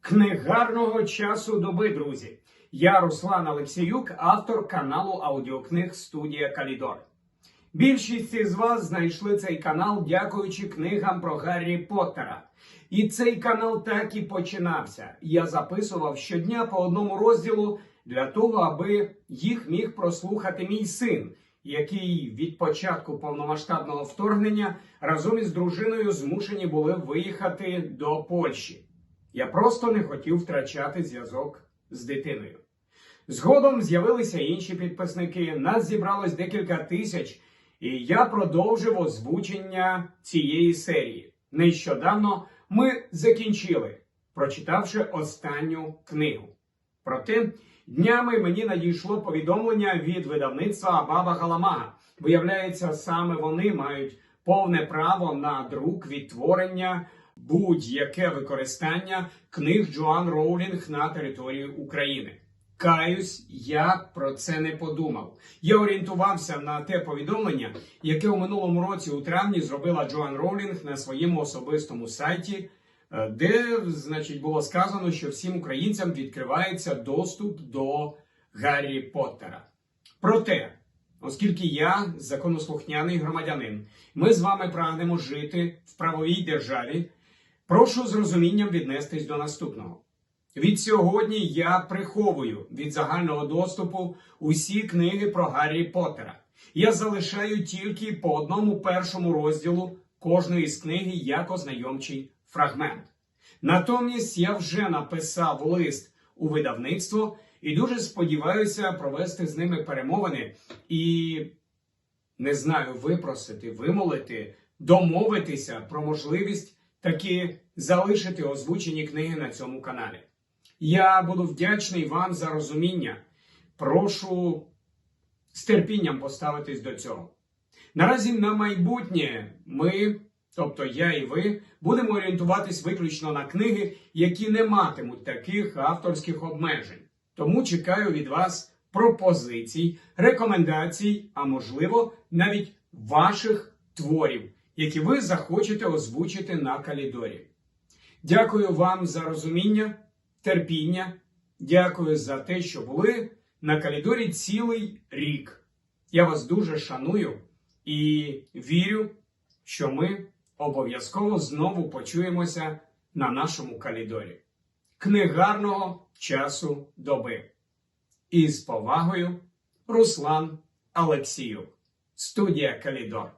Книгарного часу доби, друзі. Я Руслан Алексіюк, автор каналу аудіокниг Студія Калідор. Більшість із вас знайшли цей канал, дякуючи книгам про Гаррі Поттера. І цей канал так і починався. Я записував щодня по одному розділу для того, аби їх міг прослухати мій син, який від початку повномасштабного вторгнення разом із дружиною змушені були виїхати до Польщі. Я просто не хотів втрачати зв'язок з дитиною. Згодом з'явилися інші підписники. Нас зібралось декілька тисяч, і я продовжив озвучення цієї серії. Нещодавно ми закінчили, прочитавши останню книгу. Проте днями мені надійшло повідомлення від видавництва Баба Галамага. Виявляється, саме вони мають повне право на друк відтворення будь-яке використання книг Джоан Роулінг на території України. Каюсь, я про це не подумав. Я орієнтувався на те повідомлення, яке у минулому році у травні зробила Джоан Роулінг на своєму особистому сайті, де, значить, було сказано, що всім українцям відкривається доступ до Гаррі Поттера. Проте, оскільки я законослухняний громадянин, ми з вами прагнемо жити в правовій державі. Прошу з розумінням віднестись до наступного. Від сьогодні я приховую від загального доступу усі книги про Гаррі Поттера. Я залишаю тільки по одному першому розділу кожної з книги як ознайомчий фрагмент. Натомість я вже написав лист у видавництво і дуже сподіваюся провести з ними перемовини і не знаю, випросити, вимолити, домовитися про можливість таки залишити озвучені книги на цьому каналі. Я буду вдячний вам за розуміння. Прошу з терпінням поставитись до цього. Наразі на майбутнє ми, тобто я і ви, будемо орієнтуватись виключно на книги, які не матимуть таких авторських обмежень. Тому чекаю від вас пропозицій, рекомендацій, а можливо, навіть ваших творів, які ви захочете озвучити на калідорі. Дякую вам за розуміння, терпіння. Дякую за те, що були на калідорі цілий рік. Я вас дуже шаную і вірю, що ми обов'язково знову почуємося на нашому калідорі. Книгарного часу доби. І з повагою Руслан Алексіюк. Студія Калідор.